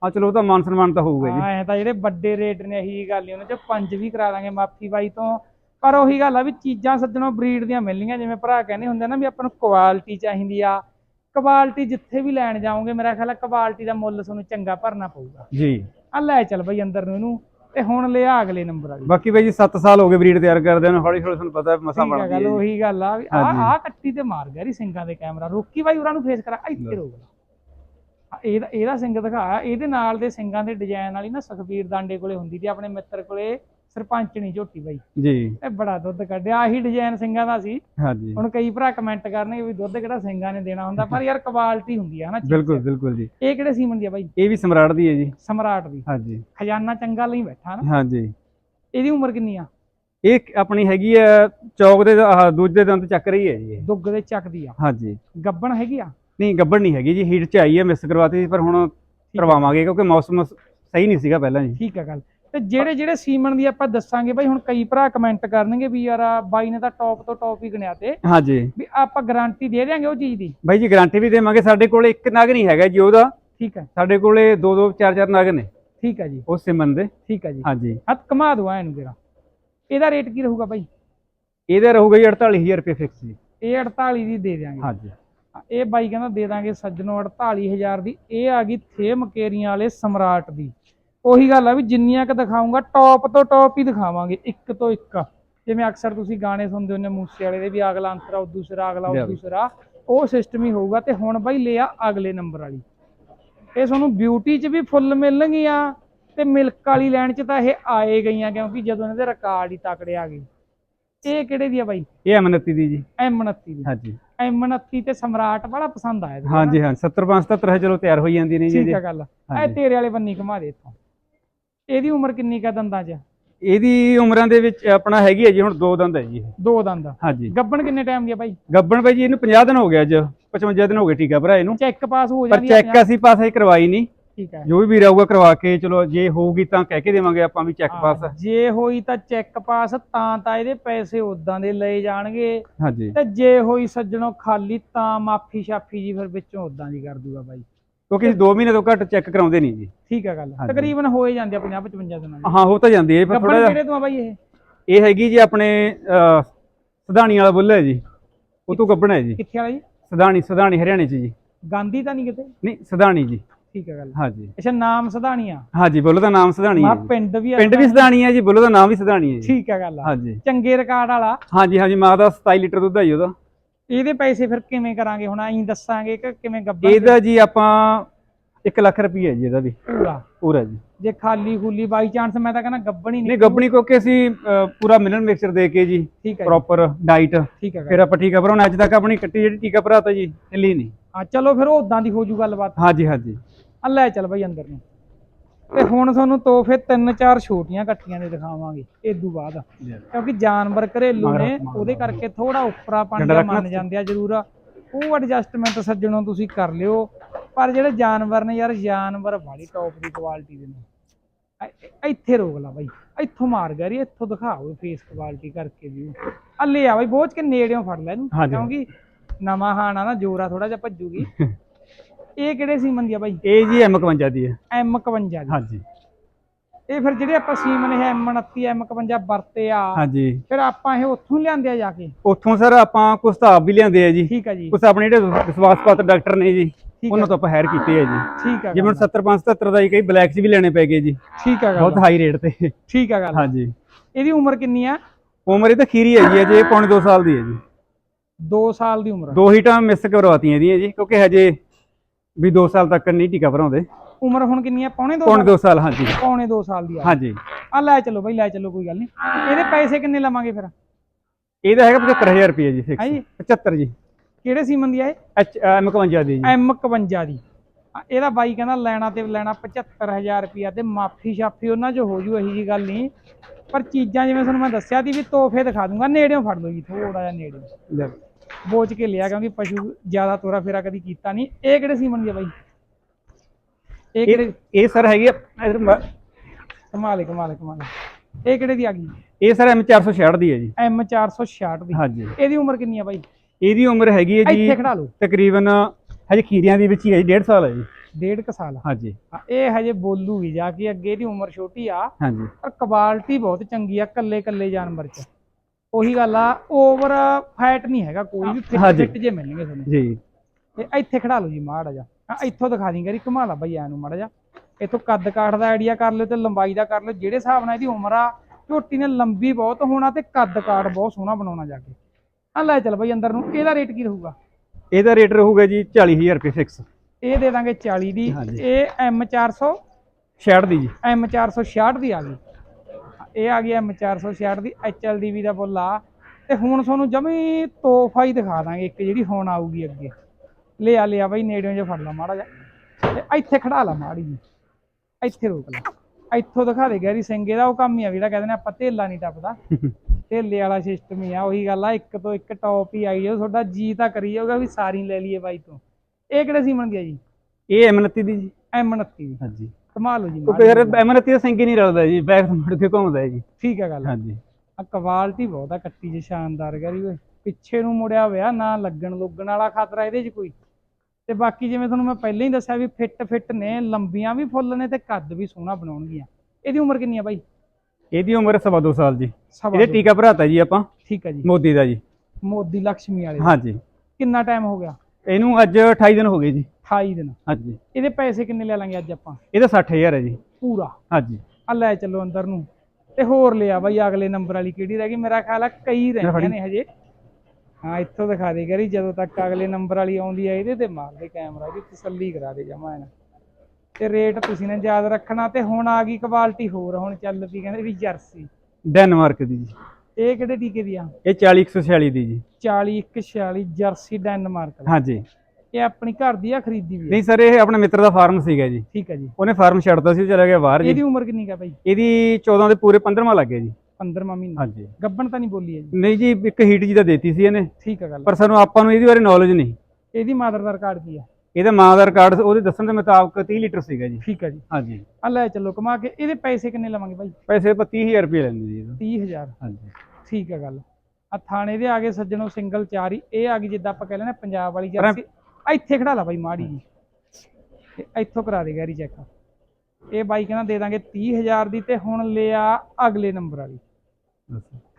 ਆ ਚਲੋ ਤਾਂ ਮਾਨ ਸਨਮਾਨ ਤਾਂ ਹੋਊਗਾ ਜੀ। ਹਾਂ ਤਾਂ ਜਿਹੜੇ ਵੱਡੇ ਰੇਟ ਨੇ ਇਹੀ ਗੱਲ ਨਹੀਂ ਉਹਨਾਂ ਚ ਪੰਜ ਵੀ ਕਰਾ ਦਾਂਗੇ ਮਾਫੀ ਬਾਈ ਤੋਂ ਪਰ ਉਹੀ ਗੱਲ ਆ ਵੀ ਚੀਜ਼ਾਂ ਸੱਜਣੋਂ ਬਰੀਡ ਦੀਆਂ ਮਿਲਣੀਆਂ ਜਿਵੇਂ ਭਰਾ ਕਹਿੰਦੇ ਹੁੰਦੇ ਨਾ ਵੀ ਆਪਾਂ ਨੂੰ ਕੁਆਲਿਟੀ ਚਾਹੀਦੀ ਆ। ਕੁਆਲਿਟੀ ਜਿੱਥੇ ਵੀ ਲੈਣ ਜਾਓਗੇ ਮੇਰਾ ਖਿਆਲ ਆ ਕੁਆਲਿਟੀ ਦਾ ਮੁੱਲ ਤੁਹਾਨੂੰ ਚੰਗਾ ਭਰਨਾ ਪਊਗਾ। ਜੀ। ਆ ਲੈ ਚੱਲ ਬਈ ਅੰਦਰ ਨੂੰ ਇਹਨੂੰ ਤੇ ਹੁਣ ਲਿਆ ਅਗਲੇ ਨੰਬਰ ਵਾਲੀ। ਬਾਕੀ ਬਾਈ ਜੀ 7 ਸਾਲ ਹੋ ਗਏ ਬਰੀਡ ਤਿਆਰ ਕਰਦੇ ਨੂੰ ਹੌਲੀ ਹੌਲੀ ਤੁਹਾਨੂੰ ਪਤਾ ਮਸਾ ਬਣਦੀ ਗੱਲ ਹੈ ਜੀ। ਉਹੀ ਗੱਲ ਆ ਆ। ਆ ਕੱਟੀ ਤੇ ਮਾਰ ਗਿਆ ਰੀ ਸਿੰਘਾਂ ਦੇ ਕੈਮਰਾ ਰੋਕੀ ਬਾਈ ਉਹਨਾਂ ਨੂੰ ਫੇਸ ਕਰਾ ਇੱਥੇ ਰੋਕ ਇਹਦਾ ਇਹਦਾ ਸਿੰਘ ਦਿਖਾ ਇਹਦੇ ਨਾਲ ਦੇ ਸਿੰਘਾਂ ਦੇ ਡਿਜ਼ਾਈਨ ਵਾਲੀ ਨਾ ਸੁਖਬੀਰ ਦਾਂਡੇ ਕੋਲੇ ਹੁੰਦੀ ਸੀ ਆਪਣੇ ਮਿੱਤਰ ਕੋਲੇ ਸਰਪੰਚਣੀ ਝੋਟੀ ਬਾਈ। ਜੀ। ਇਹ ਬੜਾ ਦੁੱਧ ਕੱਢਿਆ। ਆਹੀ ਡਿਜ਼ਾਈਨ ਸਿੰਘਾਂ ਦਾ ਸੀ। ਹਾਂਜੀ। ਹੁਣ ਕਈ ਭਰਾ ਕਮੈਂਟ ਕਰਨਗੇ ਵੀ ਦੁੱਧ ਕਿਹੜਾ ਸਿੰਘਾਂ ਨੇ ਦੇਣਾ ਹੁੰਦਾ ਪਰ ਯਾਰ ਕੁਆਲਿਟੀ ਹੁੰਦੀ ਆ ਨਾ ਚੀਜ਼ 'ਚ। ਬਿਲਕੁਲ ਬਿਲਕੁਲ ਜੀ। ਇਹ ਕਿਹੜੇ ਸੀਮਨ ਦੀ ਆ ਬਾਈ? ਇਹ ਵੀ ਸਮਰਾਟ ਦੀ ਹੈ ਜੀ। ਸਮਰਾਟ ਦੀ। ਹਾਂਜੀ। ਖਜ਼ਾਨਾ ਚੰਗਾ ਲਈ ਬੈਠਾ ਨਾ। ਹਾਂਜੀ। ਇਹਦੀ ਉਮਰ ਕਿੰਨੀ ਆ? ਇਹ ਆਪਣੀ ਹੈਗੀ ਹੈ ਚੌਕ ਦੇ ਦੂਜੇ ਦੰਦ ਚੱਕ ਰਹੀ ਹੈ ਜੀ ਦੁੱਗ ਦੇ ਚੱਕਦੀ ਆ। ਹਾਂਜੀ। ਗੱਬਣ ਹੈਗੀ ਆ? ਨਹੀਂ ਗੱਬੜ ਨਹੀਂ ਹੈਗੀ ਜੀ। ਹੀਟ ਚ ਆਈ ਹੈ ਮਿਸ ਕਰਵਾਤੀ ਸੀ ਪਰ ਹੁਣ ਕਰਵਾਵਾਂਗੇ ਕਿਉਂਕਿ ਮੌਸਮ ਸਹੀ ਨਹੀਂ ਸੀਗਾ ਪਹਿਲਾਂ ਜੀ। ਠੀਕ ਹੈ ਗੱਲ। ਤੇ ਜਿਹੜੇ ਜਿਹੜੇ ਸੀਮਨ ਦੀ ਆਪਾਂ ਦੱਸਾਂਗੇ ਬਾਈ ਹੁਣ ਕਈ ਭਰਾ ਕਮੈਂਟ ਕਰਨਗੇ ਵੀ ਯਾਰ ਆਹ ਬਾਈ ਨੇ ਤਾਂ ਟੌਪ ਤੋਂ ਟੌਪ ਹੀ ਗਣਿਆ ਤੇ। ਹਾਂਜੀ। ਵੀ ਆਪਾਂ ਗਾਰੰਟੀ ਦੇ ਦਿਆਂਗੇ ਉਹ ਚੀਜ਼ ਦੀ? ਬਾਈ ਜੀ ਗਾਰੰਟੀ ਵੀ ਦੇਵਾਂਗੇ। ਸਾਡੇ ਕੋਲ ਇੱਕ ਨਗ ਨਹੀਂ ਹੈਗਾ ਜੀ ਉਹਦਾ। ਠੀਕ ਹੈ। ਸਾਡੇ ਕੋਲੇ ਦੋ ਦੋ ਚਾਰ ਚਾਰ ਨਗ ਨੇ। ਠੀਕ ਹੈ ਜੀ। ਉਸ ਸਿਮਨ ਦੇ। ਠੀਕ ਹੈ ਜੀ। ਹਾਂਜੀ। ਹੱਥ ਕਮਾ ਦਵਾ ਇਹਨੂੰ ਜਰਾ। ਇਹਦਾ ਰੇਟ ਕੀ ਰਹੂਗਾ ਬਾਈ? ਇਹਦਾ ਰਹੂਗਾ ਜੀ 48000 ਰੁਪਏ ਫਿਕਸ ਜੀ। ਇਹ 48 ਦੀ ਦੇ ਦਿਆਂਗੇ। ਹਾਂਜੀ। ਇਹ ਬਾਈ ਕਹਿੰਦਾ ਦੇ ਦਾਂਗੇ ਸੱਜਣੋਂ 48000 ਦੀ। ਇਹ ਆ ਗਈ ਥੇ ਮਕੇਰੀਆਂ ਵਾਲੇ ਸਮਰਾਟ ਦੀ। ਉਹੀ ਗੱਲ ਆ ਵੀ ਜਿੰਨੀਆਂ ਕ ਦਿਖਾਉਂਗਾ ਟੌਪ ਤੋਂ ਟੌਪ ਹੀ ਦਿਖਾਵਾਂਗੇ ਇੱਕ ਤੋਂ ਇੱਕ। ਜਿਵੇਂ ਅਕਸਰ ਤੁਸੀਂ ਗਾਣੇ ਸੁਣਦੇ ਹੁੰਦੇ ਮੂਸੇ ਵਾਲੇ ਦੇ ਵੀ ਅਗਲਾ ਅੰਤਰਾ ਉਦੋਂ ਸਿਰਾ ਅਗਲਾ ਉਦੋਂ। ਸਿਰਾ ਉਹ ਸਿਸਟਮ ਹੀ ਹੋਊਗਾ ਤੇ ਹੁਣ ਬਾਈ ਲਿਆ ਅਗਲੇ ਨੰਬਰ ਵਾਲੀ। ਇਹ ਤੁਹਾਨੂੰ ਬਿਊਟੀ 'ਚ ਵੀ ਫੁੱਲ ਮਿਲਣਗੀਆਂ ਤੇ ਮਿਲਕ ਵਾਲੀ ਲੈਣ 'ਚ ਤਾਂ ਇਹ ਆਏ ਗਈਆਂ ਕਿਉਂਕਿ ਜਦੋਂ ਇਹਨਾਂ ਦੇ ਰਿਕਾਰਡ ਹੀ ਤਕੜੇ ਆ ਗਏ। ਇਹ ਕਿਹੜੇ ਦੀ ਆ ਬਾਈ? ਇਹ ਅਮਨਤੀ ਦੀ ਜੀ। M29 ਦੀ। ਹਾਂਜੀ। M29 ਤੇ ਸਮਰਾਟ ਬੜਾ ਪਸੰਦ ਆਇਆ ਹਾਂਜੀ ਹਾਂ 70 75 ਹੈ ਚਲੋ ਤਿਆਰ ਹੋਈ ਜਾਂਦੀ ਨੇ ਜੀ ਠੀਕ। ਆ ਗੱਲ। ਇਹ। ਤੇਰੇ ਵਾਲੇ ਬੰਨੀ ਘੁਮਾ ਦੇ ਇੱਥੋਂ। ਇਹਦੀ ਉਮਰ ਕਿੰਨੀ ਕਾ ਦੰਦਾਂ 'ਚ? ਇਹਦੀ ਉਮਰਾਂ ਦੇ ਵਿੱਚ ਆਪਣਾ ਹੈਗੀ ਹੈ ਜੀ ਹੁਣ ਦੋ ਦੰਦ ਹੈ ਜੀ ਇਹ। ਦੋ ਦੰਦ ਹਾਂਜੀ। ਗੱਬਣ ਕਿੰਨੇ ਟਾਈਮ ਦੀ ਆ ਬਾਈ ਗੱਬਣ ਬਾਈ ਜੀ ਇਹਨੂੰ 50 ਦਿਨ ਹੋ ਗਿਆ ਅੱਜ। 55 ਦਿਨ ਹੋ ਗਏ ਠੀਕ ਆ ਭਰਾ ਇਹਨੂੰ। ਚੈੱਕ ਪਾਸ ਹੋ ਪਰ ਜਾਂਦੀ ਆ ਚੈੱਕ ਅਸੀਂ ਪਾਸ ਹੀ ਕਰਵਾਈ ਨਹੀਂ। ਠੀਕ ਹੈ ਜੋ ਵੀ ਵੀਰ ਆਊਗਾ ਕਰਵਾ ਕੇ ਚਲੋ ਜੇ ਹੋਊਗੀ ਤਾਂ ਕਹਿ ਕੇ ਦੇਵਾਂਗੇ ਆਪਾਂ ਵੀ ਚੈੱਕ ਪਾਸ। ਹਾਂ, ਜੇ ਹੋਈ ਤਾਂ ਚੈੱਕ ਪਾਸ ਤਾਂ ਤਾਂ ਇਹਦੇ ਪੈਸੇ ਉਦਾਂ ਦੇ ਲਏ ਜਾਣਗੇ। ਹਾਂਜੀ। ਤੇ ਜੇ ਹੋਈ ਸੱਜਣੋਂ ਖਾਲੀ ਤਾਂ ਮਾਫੀ ਸ਼ਾਫੀ ਜੀ ਫਿਰ ਵਿੱਚੋਂ ਉਦਾਂ ਦੀ ਕਰ ਦੂਗਾ ਬਾਈ ਕਿਉਂਕਿ 2 ਮਹੀਨੇ ਤੋਂ ਘੱਟ ਚੈੱਕ ਕਰਾਉਂਦੇ ਨਹੀਂ ਜੀ। ਠੀਕ ਆ ਗੱਲ। ਹਾਂਜੀ। ਤਕਰੀਬਨ ਹੋਏ ਜਾਂਦੇ ਆ 50 55 ਦਿਨਾਂ ਦੀ। ਹਾਂ ਹੋ ਤਾਂ ਜਾਂਦੀ ਹੈ ਪਰ ਗੱਬਣ ਥੋੜਾ ਕਿਹੜੇ ਤੋਂ ਆ ਬਾਈ ਇਹ? ਇਹ ਹੈਗੀ ਜੀ ਆਪਣੇ ਅਹ, ਸਧਾਣੀ ਵਾਲਾ ਬੁੱਲ ਹੈ ਜੀ। ਉਹ ਤੋਂ ਗੱਬਣ ਹੈ ਜੀ। ਕਿੱਥੇ ਵਾਲਾ ਜੀ? ਸਧਾਣੀ ਸਧਾਣੀ ਹਰਿਆਣੇ ਚ ਜੀ। ਗਾਂਧੀ ਤਾਂ ਨਹੀਂ ਕਿਤੇ? ਨਹੀਂ ਸਧਾਣੀ ਜੀ। ਠੀਕ ਆ ਗੱਲ। ਹਾਂਜੀ। ਅੱਛਾ ਨਾਮ ਸਧਾਣੀ ਆ? ਹਾਂਜੀ ਬੁੱਲ ਦਾ ਨਾਮ ਸਧਾਣੀ ਮਾ ਹੈ ਜੀ। ਪਿੰਡ ਵੀ ਆ ਪਿੰਡ ਵੀ ਸਧਾਣੀ। ਹੈ ਜੀ ਬੁੱਲ ਦਾ ਨਾਮ ਵੀ ਸਧਾਣੀ ਹੈ ਜੀ। ਠੀਕ ਆ ਗੱਲ ਆ। ਹਾਂਜੀ। ਚੰਗੇ ਰਿਕਾਰਡ ਵਾਲਾ। ਹਾਂਜੀ ਹਾਂਜੀ ਮਾਂ ਦਾ 27 ਲੀਟਰ ਦੁੱਧ ਹੈ ਜੀ ਉਹਦਾ। ਇਹਦੇ ਪੈਸੇ ਫਿਰ ਕਿਵੇਂ ਕਰਾਂਗੇ ਹੁਣ? ਐਂ ਦੱਸਾਂਗੇ ਕਿ ਕਿਵੇਂ ਗੱਬਾ ਇਹਦਾ ਜੀ ਆਪਾਂ 1 ਲੱਖ ਰੁਪਏ ਜੀ ਇਹਦਾ ਵੀ। ਪੂਰਾ? ਜੀ। ਜੇ ਖਾਲੀ ਖੁੱਲੀ ਬਾਈ ਚਾਂਸ ਮੈਂ ਤਾਂ ਕਹਿੰਦਾ ਗੱਬਣ ਨਹੀਂ ਨਹੀਂ ਗੱਬਣੀ ਕਿਉਂਕਿ ਅਸੀਂ ਪੂਰਾ ਮਿਲਨ ਮਿਕਸਚਰ ਦੇ ਕੇ ਜੀ ਪ੍ਰੋਪਰ ਡਾਈਟ ਫਿਰ ਆਪਾਂ ਟੀਕਾ ਭਰਾਉਣਾ ਅੱਜ ਤੱਕ ਆਪਣੀ ਕੱਟੀ ਜਿਹੜੀ ਟੀਕਾ ਭਰਾਤਾ ਜੀ ਹਿੱਲੀ ਨਹੀਂ। ਹਾਂ ਚਲੋ ਫਿਰ ਉਹ ਉਦਾਂ ਦੀ ਹੋ ਜੂ ਗੱਲਬਾਤ। ਹਾਂਜੀ ਹਾਂਜੀ। ਆ ਲੈ ਚੱਲ ਬਾਈ ਅੰਦਰ ਨੂੰ। ਤੇ ਹੁਣ ਤੁਹਾਨੂੰ ਤੋਹਫੇ ਤਿੰਨ ਚਾਰ ਛੋਟੀਆਂ ਕੱਟੀਆਂ ਦੇ ਦਿਖਾਵਾਂਗੇ ਇਦੋਂ ਬਾਅਦ। ਕਿਉਂਕਿ ਜਾਨਵਰ ਘਰੇਲੂ ਨੇ ਉਹਦੇ ਕਰਕੇ ਥੋੜਾ ਉੱਪਰਾਪਣ ਜਿਹਾ ਮੰਨ ਜਾਂਦੇ ਆ ਜ਼ਰੂਰ। ਉਹ ਐਡਜਸਟਮੈਂਟ ਸੱਜਣੋਂ ਤੁਸੀਂ ਕਰ ਲਿਓ। ਪਰ ਜਿਹੜੇ ਜਾਨਵਰ ਨੇ ਯਾਰ ਜਾਨਵਰ ਵਾਲੀ ਟੌਪ ਦੀ ਕੁਆਲਿਟੀ ਦੇ ਨੇ। ਇੱਥੇ ਰੋਕ ਲਾ ਬਾਈ। ਇੱਥੋਂ ਮਾਰ ਗਿਆ ਰੀ ਇੱਥੋਂ ਦਿਖਾਓ ਫੇਸ ਕੁਆਲਿਟੀ ਕਰਕੇ ਵੀ। ਆ ਲੈ ਆ ਬਾਈ ਬਹੁਤ ਕੇ ਨੇੜਿਓਂ ਫੜ ਲੈ ਇਹਨੂੰ। ਕਿਉਂਕਿ ਨਵਾਂ ਹਾਣਾ ਨਾ ਜੋਰਾ ਥੋੜਾ ਜਿਹਾ ਭੱਜੂਗੀ। ਇਹ ਕਿਹੜੇ ਸੀਮਨ ਦੀ ਆ ਬਾਈ? ਇਹ ਜੀ M51 ਦੀ ਹੈ। M51 ਦੀ। ਹਾਂਜੀ। ਇਹ ਫਿਰ ਜਿਹੜੇ ਆਪਾਂ ਸੀਮਨ ਇਹ M29 M51 ਵਰਤੇ ਆ ਹਾਂਜੀ। ਫਿਰ ਆਪਾਂ ਇਹ ਉੱਥੋਂ ਹੀ ਲਿਆਂਦੇ ਆ ਜਾ ਕੇ? ਉੱਥੋਂ ਸਰ ਆਪਾਂ ਕੁਝ ਤਾਂ ਆਪ ਵੀ ਲਿਆਂਦੇ ਆ ਜੀ। ਠੀਕ ਆ ਜੀ। ਕੁਝ ਆਪਣੇ ਜਿਹੜੇ ਵਿਸ਼ਵਾਸ ਪਾਤਰ ਡਾਕਟਰ ਨੇ ਜੀ ਉਹਨਾਂ ਤੋਂ ਆਪਾਂ ਹਾਇਰ ਕੀਤੇ ਆ ਜੀ। ਠੀਕ ਆ ਜਿਵੇਂ ਗੱਲ 70577 ਦਾ ਜੀ ਕਈ ਬਲੈਕ ਵੀ ਲੈਣੇ ਪੈ ਗਏ ਜੀ। ਠੀਕ ਆ ਬਹੁਤ ਹਾਈ ਰੇਟ ਤੇ। ਠੀਕ ਆ ਗੱਲ ਹਾਂਜੀ। ਇਹਦੀ ਉਮਰ ਕਿੰਨੀ ਆ? ਉਮਰ ਇਹ ਤਾਂ ਖੀਰੀ ਹੈ ਜੀ ਅਜੇ ਪੌਣੇ 2 ਸਾਲ ਦੀ ਹੈ ਜੀ। 2 ਸਾਲ ਦੀ ਉਮਰ। ਦੋ ਹੀਟਾਂ ਮਿਸ ਕਰਵਾਤੀਆਂ ਇਹਦੀਆਂ ਜੀ ਕਿਉਂਕਿ ਹਜੇ ਵੀ 2 ਸਾਲ ਤੱਕ ਨਹੀਂ ਟੀਕਾ ਭਰਾਉਂਦੇ। ਉਮਰ ਹੁਣ ਕਿੰਨੀ ਆ? ਪੌਣੇ 2 ਪੌਣੇ 2 ਸਾਲ ਹਾਂਜੀ। ਪੌਣੇ 2 ਸਾਲ ਦੀ ਆ। ਹਾਂਜੀ। ਆ ਲੈ ਚਲੋ ਬਈ ਲੈ ਚਲੋ ਕੋਈ ਗੱਲ ਨਹੀਂ। ਇਹਦੇ ਪੈਸੇ ਕਿੰਨੇ ਲਵਾਂਗੇ ਫਿਰ? ਇਹਦਾ ਹੈਗਾ 75000 ਰੁਪਏ ਜੀ ਹਾਂਜੀ। 75 ਜੀ। ਕਿਹੜੇ ਸੀਮਨ ਦੀ ਆ ਇਹ? ਐਚ M51 ਦੀ ਜੀ। M51 ਦੀ। ਆ, ਇਹਦਾ ਬਾਈ ਕਹਿੰਦਾ ਲੈਣਾ ਤੇ ਲੈਣਾ 75000 ਰੁਪਿਆ ਤੇ ਮਾਫੀ ਸ਼ਾਫੀ ਉਹਨਾਂ 'ਚ ਹੋ ਜੂ ਇਹੀ ਜੀ ਗੱਲ ਨਹੀਂ। ਪਰ ਚੀਜ਼ਾਂ ਜਿਵੇਂ ਤੁਹਾਨੂੰ ਮੈਂ ਦੱਸਿਆ ਸੀ ਵੀ ਤੋਹਫੇ ਦਿਖਾ ਦੂੰਗਾ ਨੇੜਿਓਂ ਫੜ ਲਓ ਜੀ ਥੋੜਾ ਜਿਹਾ ਨੇੜੇ ਲੈ। ਬੋਚ ਕੇ ਲਿਆ ਕਿਉਂਕਿ ਪਸ਼ੂ ਜ਼ਿਆਦਾ ਤੋਰਾ ਫੇਰਾ ਕਦੀ ਕੀਤਾ ਨਹੀਂ। ਇਹ ਕਿਹੜੇ ਸੀਮਨ ਦੀ ਆ ਬਾਈ? ਇਹ ਕਿਹੜੇ? ਇਹ ਇਹ ਸਰ ਹੈਗੀ ਇੱਧਰ ਕਮਾਲੇ ਕਮਾਲੇ ਕਮਾਲੇ ਇਹ ਕਿਹੜੇ ਦੀ ਆ ਗਈ? ਇਹ ਸਰ M466 ਦੀ ਹੈ ਜੀ। M466 ਦੀ। ਹਾਂਜੀ। ਇਹਦੀ ਉਮਰ ਕਿੰਨੀ ਆ ਬਾਈ? ਇਹਦੀ ਉਮਰ ਹੈਗੀ ਹੈ ਜੀ ਇੱਥੇ ਖੜਾ ਲਓ। ਤਕਰੀਬਨ ਹਜੇ ਖੀਰੀਆਂ ਦੀ ਵਿੱਚ ਹੀ ਹੈ ਜੀ 1.5 ਸਾਲ ਹੈ ਜੀ। ਡੇਢ ਕ ਸਾਲ। ਹਾਂਜੀ। ਇਹ ਹਜੇ ਬੋਲੂਗੀ ਜਾ ਕੇ ਅੱਗੇ ਦੀ ਉਮਰ ਛੋਟੀ ਆ ਹਾਂਜੀ। ਪਰ ਕੁਆਲਿਟੀ ਬਹੁਤ ਚੰਗੀ ਆ ਕੱਲੇ ਕੱਲੇ ਜਾਨਵਰ ਚ। ਉਹੀ ਗੱਲ ਆ ਓਵਰ ਫੈਟ ਨਹੀਂ ਹੈਗਾ ਕੋਈ ਵੀ ਫਿੱਟ ਜੇ ਮਿਲਣਗੇ ਤੁਹਾਨੂੰ। ਜੀ। ਤੇ ਇੱਥੇ ਖੜਾ ਲਓ ਜੀ ਮਾੜਾ ਜਾ ਆ ਇੱਥੋਂ ਦਿਖਾ ਦਿੰਗਾ ਰੀ ਘੁਮਾ ਲਾ ਬਈ ਐ ਨੂੰ ਮਾੜਾ ਜਾ ਇੱਥੋਂ ਕੱਦ ਕਾਠ ਦਾ ਆਈਡੀਆ ਕਰ ਲਿਓ ਤੇ ਲੰਬਾਈ ਦਾ ਕਰ ਲਿਓ ਜਿਹੜੇ ਹਿਸਾਬ ਨਾਲ ਇਹਦੀ ਉਮਰ ਆ ਝੋਟੀ ਨੇ ਲੰਬੀ ਬਹੁਤ ਹੋਣਾ ਤੇ ਕੱਦ ਕਾਠ ਬਹੁਤ ਸੋਹਣਾ ਬਣਾਉਣਾ ਜਾ ਕੇ। ਆ ਲੈ ਚੱਲ ਬਈ ਅੰਦਰ ਨੂੰ ਇਹਦਾ ਰੇਟ ਕੀ ਰਹੂਗਾ? ਇਹਦਾ ਰੇਟ ਰਹੂਗਾ ਜੀ 40000 ਰੁਪਏ ਫਿਕਸ ਇਹ ਦੇ ਦਾਂਗੇ 40 ਦੀ। ਹਾਂਜੀ। ਇਹ M400 66 ਦੀ ਜੀ। M466 ਦੀ ਆ ਗਈ। ਇਹ ਆ ਗਈ M466 ਦੀ HLDV ਦਾ ਬੁੱਲ ਆ। ਤੇ ਹੁਣ ਤੁਹਾਨੂੰ ਜਮੀ ਤੋਹਫਾ ਹੀ ਦਿਖਾ ਦਾਂਗੇ ਇੱਕ ਜਿਹੜੀ ਹੁਣ ਆਊਗੀ ਅੱਗੇ। ਲਿਆ ਲਿਆ ਬਈ ਨੇੜਿਓਂ ਜੇ ਫੜ ਲਾ ਮਾੜਾ ਜਾ ਤੇ ਇੱਥੇ ਖੜਾ ਲਾ ਮਾੜੀ ਜੀ ਇੱਥੇ ਰੋਕ ਲਾ। ਇੱਥੋਂ ਦਿਖਾ ਦੇ ਗੈਰੀ ਸਿੰਘੇ ਦਾ ਉਹ ਕੰਮ ਹੀ ਆ ਜਿਹੜਾ ਕਹਿੰਦੇ ਨੇ ਆਪਾਂ ਧੇਲਾ ਨਹੀਂ ਟੱਪਦਾ। ਧੇਲੇ ਵਾਲਾ ਸਿਸਟਮ ਹੀ ਆ ਉਹੀ ਗੱਲ ਆ ਇੱਕ ਤੋਂ ਇੱਕ ਟੌਪ ਹੀ ਆਈ ਜਾਓ ਤੁਹਾਡਾ ਜੀ ਤਾਂ ਕਰੀ ਜਾਊਗਾ ਵੀ ਸਾਰੀ ਲੈ ਲਈਏ ਬਾਈ ਤੋਂ। ਇਹ ਕਿਹੜੇ ਸੀਮਨ ਗਿਆ ਜੀ? ਇਹ M29 ਦੀ ਜੀ। M29 ਦੀ। ਹਾਂਜੀ। ਕਮਾਲ ਹੋ ਜੀ ਕਿਉਂਕਿ ਯਾਰ M29 ਦਾ ਸਿੰਗ ਹੀ ਨਹੀਂ ਰਲਦਾ ਜੀ ਬੈਕ ਤੋਂ ਮੁੜ ਕੇ ਘੁੰਮਦਾ ਹੈ ਜੀ। ਠੀਕ ਹੈ ਗੱਲ। ਹਾਂਜੀ। ਆ ਕੁਆਲਿਟੀ ਬਹੁਤ ਆ ਕੱਟੀ ਚ ਸ਼ਾਨਦਾਰ ਗਰੀ ਓਏ। ਪਿੱਛੇ ਨੂੰ ਮੁੜਿਆ ਹੋਇਆ ਨਾ ਲੱਗਣ ਲੁੱਗਣ ਵਾਲਾ ਖਤਰਾ ਇਹਦੇ 'ਚ ਕੋਈ। ਤੇ ਬਾਕੀ ਜਿਵੇਂ ਤੁਹਾਨੂੰ ਮੈਂ ਪਹਿਲਾਂ ਹੀ ਦੱਸਿਆ ਵੀ ਫਿੱਟ ਫਿੱਟ ਨੇ ਲੰਬੀਆਂ ਵੀ ਫੁੱਲ ਨੇ ਤੇ ਕੱਦ ਵੀ ਸੋਹਣਾ ਬਣਾਉਣਗੀਆਂ। ਇਹਦੀ ਉਮਰ ਕਿੰਨੀ ਆ ਬਾਈ? ਇਹਦੀ ਉਮਰ ਸਵਾ ਦੋ ਸਾਲ ਜੀ। ਇਹਦੇ ਦੋ। ਟੀਕਾ ਭਰਾਤਾ ਜੀ ਆਪਾਂ। ਠੀਕ ਹੈ ਜੀ। ਮੋਦੀ ਦਾ ਜੀ। ਮੋਦੀ ਲక్ష్ਮੀ ਵਾਲੇ ਦਾ। ਹਾਂਜੀ। ਕਿੰਨਾ ਟਾਈਮ ਹੋ ਗਿਆ? ਇਹਨੂੰ ਅੱਜ 28 ਦਿਨ ਹੋ ਗਏ ਜੀ। 28 ਦਿਨ। ਹਾਂਜੀ। ਇਹਦੇ ਪੈਸੇ ਕਿੰਨੇ ਲੈ ਲਾਂਗੇ ਅੱਜ ਆਪਾਂ? ਇਹਦਾ 60000 ਹੈ ਜੀ। ਪੂਰਾ? ਹਾਂਜੀ। ਆ ਲੈ ਚੱਲੋ ਅੰਦਰ ਨੂੰ। ਤੇ ਹੋਰ ਲਿਆ ਬਾਈ ਅਗਲੇ ਨੰਬਰ ਵਾਲੀ ਕਿਹੜੀ ਰਹਿ ਗਈ? ਮੇਰਾ ਖਿਆਲ ਆ ਕਈ ਰਹਿੰਦੀਆਂ ਨੇ ਹਜੇ। ਹਾਂ ਇੱਥੋਂ ਦਿਖਾ ਦੇ ਕਰੀ ਜਦੋਂ ਤੱਕ ਅਗਲੇ ਨੰਬਰ ਵਾਲੀ ਆਉਂਦੀ ਆ ਇਹਦੇ ਤੇ ਮਾਰ ਦੇ ਕੈਮਰਾ ਇਹਦੀ ਤਸੱਲੀ ਕਰਾ ਦੇ ਜਮਾ ਇਹਨਾਂ। ਤੇ ਰੇਟ ਤੁਸੀਂ ਨੇ ਯਾਦ ਰੱਖਣਾ ਤੇ ਹੁਣ ਆ ਗਈ ਕੁਆਲਿਟੀ ਹੋਰ ਹੁਣ ਚੱਲ ਕਹਿੰਦੇ ਵੀ ਜਰਸੀ। ਡੈਨਮਾਰਕ ਦੀ ਜੀ। ਇਹ ਕਿਹੜੇ ਟੀਕੇ ਦੀ ਆ? ਇਹ 40146 ਦੀ ਜੀ। 40 146 ਜਰਸੀ ਡੈਨਮਾਰਕ ਦਾ। ਹਾਂਜੀ। ਇਹ ਆਪਣੀ ਘਰ ਦੀ ਆ ਖਰੀਦੀ ਵੀ? ਨਹੀਂ ਸਰ ਇਹ ਆਪਣੇ ਮਿੱਤਰ ਦਾ ਫਾਰਮ ਸੀਗਾ ਜੀ। ਠੀਕ ਹੈ ਜੀ। ਉਹਨੇ ਫਾਰਮ ਛੱਡਤਾ ਸੀ ਉਹ ਚਲਾ ਗਿਆ ਬਾਹਰ ਜੀ। ਇਹਦੀ ਉਮਰ ਕਿੰਨੀ ਕਾ ਭਾਈ? ਇਹਦੀ 14 ਦੇ ਪੂਰੇ 15ਵਾਂ ਲੱਗ ਗਿਆ ਜੀ। 15ਵਾਂ ਮਹੀਨਾ। ਹਾਂਜੀ। ਗੱਬਣ ਤਾਂ ਨਹੀਂ ਬੋਲੀ ਹੈ ਜੀ? ਨਹੀਂ ਜੀ ਇੱਕ ਹੀਟ ਜੀ ਦਾ ਦੇਤੀ ਸੀ ਇਹਨੇ। ਠੀਕ ਹੈ ਗੱਲ। ਪਰ ਸਾਨੂੰ ਆਪਾਂ ਨੂੰ ਇਹਦੇ ਬਾਰੇ ਨੌਲੇਜ ਨਹੀਂ। ਇਹਦੀ ਮਾਦਰ ਦਾ ਰਿਕਾਰਡ ਕੀ ਆ? ਇਹਦਾ ਮਾਂ ਦਾ ਰਿਕਾਰਡ ਉਹਦੇ ਦੱਸਣ ਦੇ ਮੁਤਾਬਕ 30 ਲੀਟਰ ਸੀਗਾ ਜੀ। ਠੀਕ ਹੈ ਜੀ। ਹਾਂਜੀ। ਆ ਲੈ ਚੱਲੋ ਕਮਾ ਕੇ ਇਹਦੇ ਪੈਸੇ ਕਿੰਨੇ ਲਵਾਂਗੇ ਭਾਈ? ਪੈਸੇ ਆਪਾਂ 30000 ਰੁਪਏ ਲੈਂਦੇ ਜੀ ਇਹਦਾ। 30000 ਹਾਂਜੀ। ਠੀਕ ਹੈ ਗੱਲ। ਆ ਥਾਣੇ ਦੇ ਆ ਗਏ ਸੱਜਣੋ ਸਿੰਗਲ ਚਾਰ ਹੀ। ਇਹ ਆ ਗਈ ਜਿੱਦਾਂ ਆਪਾਂ ਕਹਿੰਦੇ ਨੇ ਪੰਜਾਬ ਵਾਲੀ ਜਰਸੀ। ਇੱਥੇ ਖੜਾ ਲਾ ਬਾਈ ਮਾੜੀ ਜੀ। ਤੇ ਇੱਥੋਂ ਕਰਾ ਦੇ ਗੈਰੀ ਚੈੱਕ। ਇਹ ਬਾਈ ਕਹਿੰਦਾ ਦੇ ਦਾਂਗੇ 30000 ਦੀ ਤੇ ਹੁਣ ਲਿਆ ਅਗਲੇ ਨੰਬਰ ਵਾਲੀ।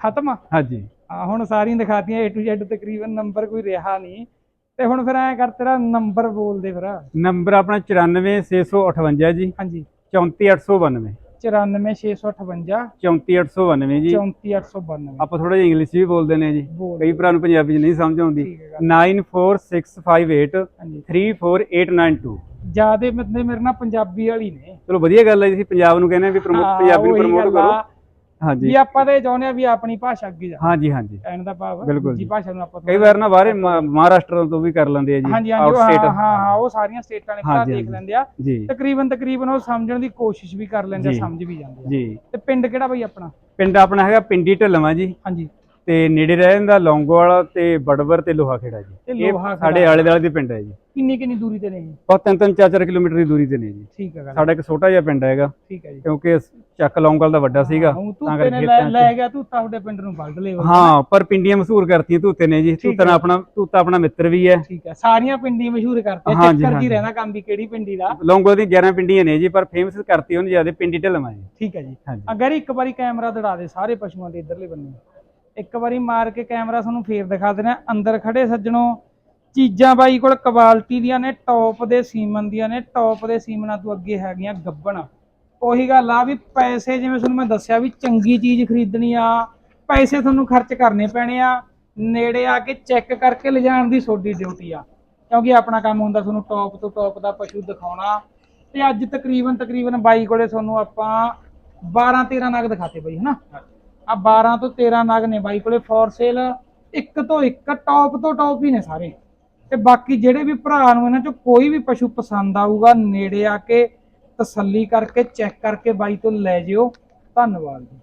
ਖਤਮ ਹਾਂਜੀ। ਆ ਹੁਣ ਸਾਰੀਆਂ ਦਿਖਾਤੀਆਂ A to Z ਤਕਰੀਬਨ ਨੰਬਰ ਕੋਈ ਰਿਹਾ ਨਹੀਂ। ਤੇ ਹੁਣ ਫਿਰ ਐ ਕਰ ਤੇਰਾ ਨੰਬਰ ਬੋਲ ਦੇ ਫਿਰ। ਨੰਬਰ ਆਪਣਾ 94658 ਜੀ। ਹਾਂਜੀ। 34892 94658 34892 ਜੀ। 34892 ਆਪਾਂ ਥੋੜਾ ਜਿਹਾ ਇੰਗਲਿਸ਼ ਵੀ ਬੋਲਦੇ ਨੇ ਜੀ। ਕਈ ਭਰਾ ਨੂੰ ਪੰਜਾਬੀ ਚ ਨਹੀਂ ਸਮਝ ਆਉਂਦੀ। ਠੀਕ ਹੈ ਗੱਲ 94658 ਹਾਂਜੀ। 34892 ਜਿਆਦੇ ਮਤਲਬ ਮੇਰੇ ਨਾਲ ਪੰਜਾਬੀ ਵਾਲੀ ਨੇ। ਚਲੋ ਵਧੀਆ ਗੱਲ ਹੈ ਜੀ ਪੰਜਾਬ ਨੂੰ ਕਹਿੰਦੇ ਆ ਵੀ ਪ੍ਰਮੋਟ ਪੰਜਾਬੀ ਨੂੰ ਪ੍ਰਮੋਟ ਕਰੋ। ਹਾਂਜੀ। ਵੀ ਆਪਾਂ ਤੇ ਚਾਹੁੰਦੇ ਆ ਵੀ ਆਪਣੀ ਭਾਸ਼ਾ ਅੱਗੇ ਜਾ ਹਾਂਜੀ ਹਾਂਜੀ। ਕਹਿਣ ਦਾ ਭਾਵ ਬਿਲਕੁਲ ਜੀ। ਭਾਸ਼ਾ ਨੂੰ ਆਪਾਂ ਕਈ ਵਾਰ ਨਾ ਬਾਹਰੇ ਮਹਾਰਾਸ਼ਟਰ ਤੋਂ ਵੀ ਕਰ ਲੈਂਦੇ ਆ ਜੀ ਹਾਂਜੀ ਹਾਂਜੀ ਹਾਂ। ਹਾਂ ਉਹ ਸਾਰੀਆਂ ਸਟੇਟਾਂ ਨੇ ਭਰਾ ਦੇਖ। ਲੈਂਦੇ ਆ। ਤਕਰੀਬਨ ਤਕਰੀਬਨ ਉਹ ਸਮਝਣ ਦੀ ਕੋਸ਼ਿਸ਼ ਵੀ ਕਰ ਲੈਂਦੇ ਆ। ਸਮਝ ਵੀ ਜਾਂਦੇ ਆ। ਜੀ। ਤੇ ਪਿੰਡ ਕਿਹੜਾ ਬਈ ਆਪਣਾ? ਪਿੰਡ ਆਪਣਾ ਹੈਗਾ ਪਿੰਡੀ ਢਲਵਾ ਜੀ। ਹਾਂਜੀ। ਤੇ ਨੇੜੇ ਰਹਿ ਜਾਂਦਾ ਲੌਂਗੋਵਾਲ ਤੇ ਬੜਵਰ ਤੇ ਲੋਹਾ ਖੇੜਾ ਤੇ ਜੀ ਇਹ ਲੋਹਾ ਸਾਡੇ ਆਲੇ ਦੁਆਲੇ ਦੇ ਪਿੰਡ ਹੈ ਜੀ। ਕਿੰਨੀ ਕਿੰਨੀ ਦੂਰੀ ਤੇ ਨੇ ਇਹ? ਬਸ ਤਿੰਨ ਤਿੰਨ ਚਾਰ ਚਾਰ ਕਿਲੋਮੀਟਰ ਦੀ ਦੂਰੀ ਤੇ ਨੇ ਜੀ। ਠੀਕ ਹੈ ਗੱਲ। ਸਾਡਾ ਇੱਕ ਛੋਟਾ ਜਿਹਾ ਪਿੰਡ ਹੈਗਾ। ਠੀਕ ਹੈ ਜੀ। ਕਿਉਂਕਿ ਚੱਕ ਲੌਂਗਲ ਦਾ ਵੱਡਾ ਸੀਗਾ ਤਾਂ ਤੂੰ ਕਰਕੇ ਲੈ ਖੇਤਾਂ 'ਚ- ਲੈ ਗਿਆ ਤੂੰ ਤੁਹਾਡੇ ਪਿੰਡ ਨੂੰ ਵਲਡ ਲੈ ਹਾਂ ਪਰ ਪਿੰਡੀਆਂ ਮਸ਼ਹੂਰ ਕਰਤੀਆਂ ਤੂਤੇ ਨੇ ਜੀ। ਤੂਤਾ ਹੈ। ਆਪਣਾ ਤੂਤਾ ਆਪਣਾ ਮਿੱਤਰ ਵੀ ਹੈ। ਠੀਕ ਹੈ। ਸਾਰੀਆਂ ਪਿੰਡੀਆਂ ਮਸ਼ਹੂਰ ਕਰਤੇ ਹਾਂਜੀ, ਚੱਕਰ ਜੀ ਹਾਂਜੀ। ਰਹਿਣਾ ਕੰਮ ਵੀ ਕਿਹੜੀ ਪਿੰਡੀ ਦਾ? ਲੌਂਗੋ ਦੀ 11 ਪਿੰਡੀਆਂ ਨੇ ਜੀ ਪਰ ਫੇਮਸ ਕਰਤੀ ਉਹਨੇ ਜ਼ਿਆਦਾ ਪਿੰਡੀ ਢਲਮਾ ਜੀ। ਠੀਕ ਹੈ ਜੀ। ਹਾਂਜੀ ਅਗਰ ਇੱਕ ਵਾਰੀ ਕੈਮਰਾ ਦੜਾ ਦੇ ਸਾਰੇ ਪਸ਼ੂਆਂ ਦੇ ਇਧਰਲੇ ਬੰਨੇ। ਇੱਕ ਵਾਰੀ ਮਾਰ ਕੇ ਕੈਮਰਾ ਤੁਹਾਨੂੰ ਫੇਰ ਦਿਖਾ ਦੇਣਾ ਅੰਦਰ ਖੜੇ ਸੱਜਣੋ, ਚੀਜ਼ਾਂ ਬਾਈ ਕੋਲ ਕੁਆਲਿਟੀ ਦੀਆਂ ਨੇ ਟੌਪ ਦੇ ਸੀਮਨ ਦੀਆਂ ਨੇ ਟੌਪ ਦੇ ਸੀਮਨਾਂ ਤੋਂ ਅੱਗੇ ਹੈਗੀਆਂ ਗੱਬਣ। ਉਹੀ ਗੱਲ ਆ ਵੀ ਪੈਸੇ ਜਿਵੇਂ ਤੁਹਾਨੂੰ ਮੈਂ ਦੱਸਿਆ ਵੀ ਚੰਗੀ ਚੀਜ਼ ਖਰੀਦਣੀ ਆ, ਪੈਸੇ ਤੁਹਾਨੂੰ ਖਰਚ ਕਰਨੇ ਪੈਣੇ ਆ, ਨੇੜੇ ਆ ਕੇ ਚੈੱਕ ਕਰਕੇ ਲਿਜਾਣ ਦੀ ਤੁਹਾਡੀ ਡਿਊਟੀ ਆ। ਕਿਉਂਕਿ ਆਪਣਾ ਕੰਮ ਹੁੰਦਾ ਤੁਹਾਨੂੰ ਟੌਪ ਤੋਂ ਟੌਪ ਦਾ ਪਸ਼ੂ ਦਿਖਾਉਣਾ। ਤੇ ਅੱਜ ਤਕਰੀਬਨ ਤਕਰੀਬਨ ਬਾਈ ਕੋਲੇ ਤੁਹਾਨੂੰ ਆਪਾਂ 12 13 ਨਗ ਦਿਖਾਤੇ ਬਈ, ਹਨਾ? ਆ 12 ਤੋਂ 13 ਨਗ ਨੇ ਬਾਈ ਕੋਲੇ ਫੋਰ ਸੇਲ ਇੱਕ ਤੋਂ ਇੱਕ ਟੌਪ ਤੋਂ ਟੌਪ ਹੀ ਨੇ ਸਾਰੇ। ਤੇ ਬਾਕੀ ਜਿਹੜੇ ਵੀ ਭਰਾ ਨੂੰ ਇਹਨਾਂ ਚੋਂ ਕੋਈ ਵੀ ਪਸ਼ੂ ਪਸੰਦ ਆਊਗਾ, ਨੇੜੇ ਆ ਕੇ ਤਸੱਲੀ ਕਰਕੇ ਚੈੱਕ ਕਰਕੇ ਬਾਈ ਤੋਂ ਲੈ ਜਿਓ। ਧੰਨਵਾਦ ਜੀ।